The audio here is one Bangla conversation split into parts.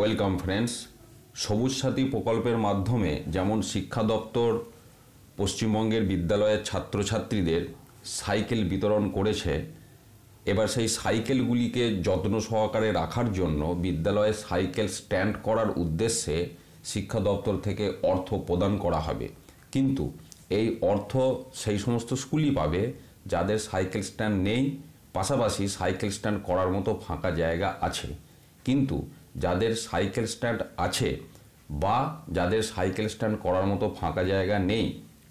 ওয়েলকাম ফ্রেন্ডস সবুজ সাথী প্রকল্পের মাধ্যমে যেমন শিক্ষা দপ্তর, পশ্চিমবঙ্গের বিদ্যালয়ের ছাত্রছাত্রীদের সাইকেল বিতরণ করেছে, এবার সেই সাইকেলগুলিকে যত্ন সহকারে রাখার জন্য বিদ্যালয়ে সাইকেল স্ট্যান্ড করার উদ্দেশ্যে শিক্ষা দপ্তর থেকে অর্থ প্রদান করা হবে। কিন্তু এই অর্থ সেই সমস্ত স্কুলই পাবে যাদের সাইকেল স্ট্যান্ড নেই, পাশাপাশি সাইকেল স্ট্যান্ড করার মতো ফাঁকা জায়গা আছে। কিন্তু যাদের সাইকেল স্ট্যান্ড আছে বা যাদের সাইকেল স্ট্যান্ড করার মতো ফাঁকা জায়গা নেই,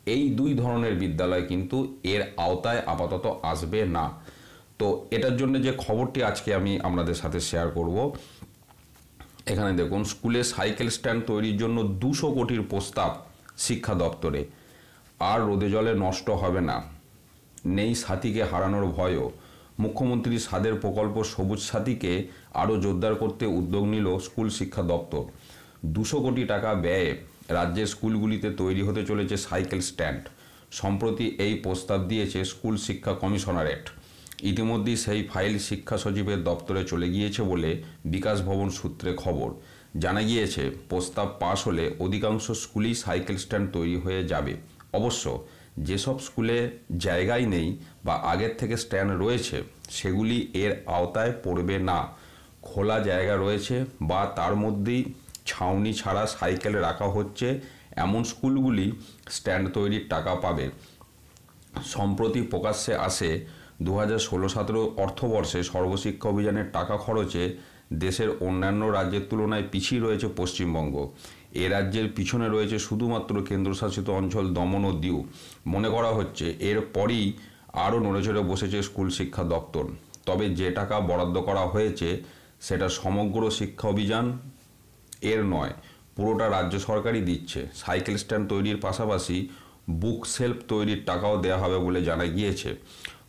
এই দুই ধরনের বিদ্যালয় কিন্তু এর আওতায় আপাতত আসবে না। তো এটার জন্য যে খবরটি আজকে আমি আপনাদের সাথে শেয়ার করব, এখানে দেখুন, স্কুলে সাইকেল স্ট্যান্ড তৈরির জন্য দুশো কোটির প্রস্তাব শিক্ষা দপ্তরে। আর রোদে জলে নষ্ট হবে না। নেই সাথীকে হারানোর ভয়ও। মুখ্যমন্ত্রী সাদের প্রকল্প সবুজ সাথীকে আরও জোরদার করতে উদ্যোগ নিল স্কুল শিক্ষা দপ্তর। দুশো কোটি টাকা ব্যয়ে রাজ্যের স্কুলগুলিতে তৈরি হতে চলেছে সাইকেল স্ট্যান্ড। সম্প্রতি এই প্রস্তাব দিয়েছে স্কুল শিক্ষা কমিশনারেট। ইতিমধ্যেই সেই ফাইল শিক্ষা সচিবের দপ্তরে চলে গিয়েছে বলে বিকাশ ভবন সূত্রে খবর। জানা গিয়েছে, প্রস্তাব পাশ হলে অধিকাংশ স্কুলেই সাইকেল স্ট্যান্ড তৈরি হয়ে যাবে। অবশ্য যেসব স্কুলে জায়গাই নেই বা আগের থেকে স্ট্যান্ড রয়েছে, সেগুলি এর আওতায় পড়বে না। খোলা জায়গা রয়েছে বা তার মধ্যেই ছাউনি ছাড়া সাইকেল রাখা হচ্ছে, এমন স্কুলগুলি স্ট্যান্ড তৈরির টাকা পাবে। সম্প্রতি প্রকাশ্যে আসে দু হাজার ষোলো সতেরো অর্থবর্ষে সর্বশিক্ষা অভিযানের টাকা খরচে দেশের অন্যান্য রাজ্যের তুলনায় পিছিয়ে রয়েছে পশ্চিমবঙ্গ। এ রাজ্যের পিছনে রয়েছে শুধুমাত্র কেন্দ্রশাসিত অঞ্চল দমন ও দিউ। মনে করা হচ্ছে এরপরই আরও নড়েচড়ে বসেছে স্কুল শিক্ষা দপ্তর। তবে যে টাকা বরাদ্দ করা হয়েছে, সেটা সমগ্র শিক্ষা অভিযান এর নয়, পুরোটা রাজ্য সরকারই দিচ্ছে। সাইকেল স্ট্যান্ড তৈরির পাশাপাশি বুক সেলফ তৈরির টাকাও দেওয়া হবে বলে জানা গিয়েছে।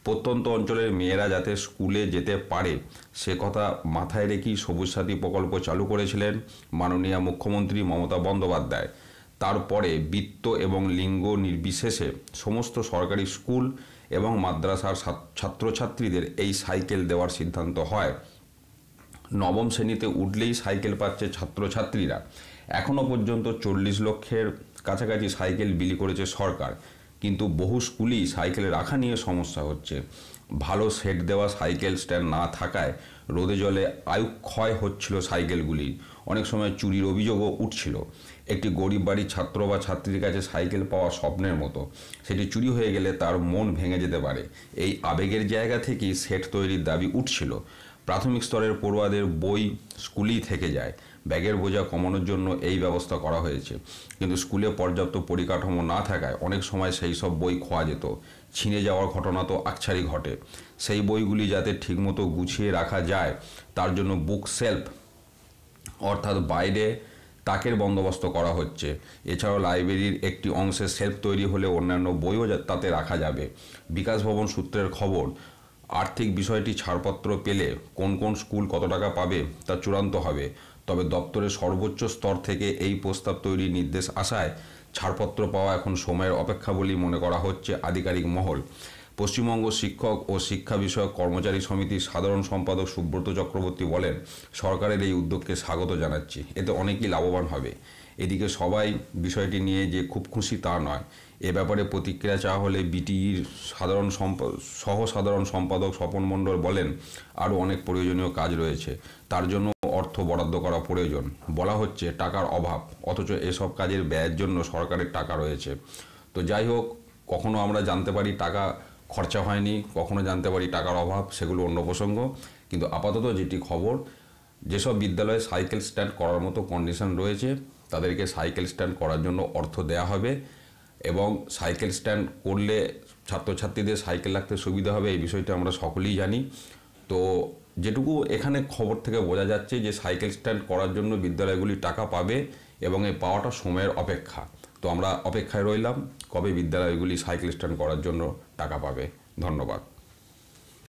প্রত্যন্ত অঞ্চলের মেয়েরা যাতে স্কুলে যেতে পারে, সে কথা মাথায় রেখেই সবুজ সাথী প্রকল্প চালু করেছিলেন মাননীয় মুখ্যমন্ত্রী মমতা বন্দ্যোপাধ্যায়। তারপরে বৃত্ত এবং লিঙ্গ নির্বিশেষে সমস্ত সরকারি স্কুল এবং মাদ্রাসার ছাত্রছাত্রীদের এই সাইকেল দেওয়ার সিদ্ধান্ত হয়। নবম শ্রেণীতে উঠলেই সাইকেল পাচ্ছে ছাত্রছাত্রীরা। এখনও পর্যন্ত চল্লিশ লক্ষের কাছাকাছি সাইকেল বিলি করেছে সরকার। কিন্তু বহু স্কুলই সাইকেলে রাখা নিয়ে সমস্যা হচ্ছে। ভালো সেট দেওয়া সাইকেল স্ট্যান্ড না থাকায় রোদে জলে আয়ু ক্ষয় হচ্ছিল সাইকেলগুলি। অনেক সময় চুরির অভিযোগও উঠছিল। একটি গরিব বাড়ির ছাত্র বা ছাত্রীর কাছে সাইকেল পাওয়া স্বপ্নের মতো। সেটি চুরি হয়ে গেলে তার মন ভেঙে যেতে পারে। এই আবেগের জায়গা থেকেই সেট তৈরির দাবি উঠছিল। প্রাথমিক স্তরের পড়ুয়াদের বই স্কুলেই থেকে যায়। ব্যাগের বোঝা কমানোর জন্য এই ব্যবস্থা করা হয়েছে। কিন্তু স্কুলে পর্যাপ্ত পরিকাঠামো না থাকায় অনেক সময় সেই সব বই খোয়া যেত। ছিঁড়ে যাওয়ার ঘটনা তো আকছারি ঘটে। সেই বইগুলি যাতে ঠিকমতো গুছিয়ে রাখা যায়, তার জন্য বুক সেলফ অর্থাৎ বাইরে তাকের বন্দোবস্ত করা হচ্ছে। এছাড়াও লাইব্রেরির একটি অংশে সেলফ তৈরি হলে অন্যান্য বইও তাতে রাখা যাবে। বিকাশ ভবন সূত্রের খবর, আর্থিক বিষয়টি ছাড়পত্র পেলে কোন কোন স্কুল কত টাকা পাবে তা চূড়ান্ত হবে। তবে দপ্তরের সর্বোচ্চ স্তর থেকে এই প্রস্তাব তৈরির নির্দেশ আসায় ছাড়পত্র পাওয়া এখন সময়ের অপেক্ষা বলেই মনে করা হচ্ছে আধিকারিক মহল। পশ্চিমবঙ্গ শিক্ষক ও শিক্ষা বিষয়ক কর্মচারী সমিতির সাধারণ সম্পাদক সুব্রত চক্রবর্তী বলেন, সরকারের এই উদ্যোগকে স্বাগত জানাচ্ছি। এতে অনেকেই লাভবান হবে। এদিকে সবাই বিষয়টি নিয়ে যে খুব খুশি তা নয়। এ ব্যাপারে প্রতিক্রিয়া চাওয়া হলে বিটিইর সাধারণ সহ সাধারণ সম্পাদক স্বপন মণ্ডল বলেন, আরও অনেক প্রয়োজনীয় কাজ রয়েছে। তার জন্য অর্থ বরাদ্দ করা প্রয়োজন। বলা হচ্ছে টাকার অভাব, অথচ এসব কাজের ব্যয়ের জন্য সরকারের টাকা রয়েছে। তো যাই হোক, কখনো আমরা জানতে পারি টাকা খরচা হয়নি, কখনো জানতে পারি টাকার অভাব, সেগুলো অন্য প্রসঙ্গ। কিন্তু আপাতত যেটি খবর, যেসব বিদ্যালয়ে সাইকেল স্ট্যান্ড করার মতো কন্ডিশন রয়েছে, তাদেরকে সাইকেল স্ট্যান্ড করার জন্য অর্থ দেয়া হবে এবং সাইকেল স্ট্যান্ড করলে ছাত্রছাত্রীদের সাইকেল রাখতে সুবিধা হবে, এই বিষয়টা আমরা সকলেই জানি। তো যেটুকু এখানে খবর থেকে বোঝা যাচ্ছে যে সাইকেল স্ট্যান্ড করার জন্য বিদ্যালয়গুলি টাকা পাবে এবং এই পাওয়াটা সময়ের অপেক্ষা। তো আমরা অপেক্ষায় রইলাম, কবে বিদ্যালয়গুলি সাইকেল স্ট্যান্ড করার জন্য টাকা পাবে। ধন্যবাদ।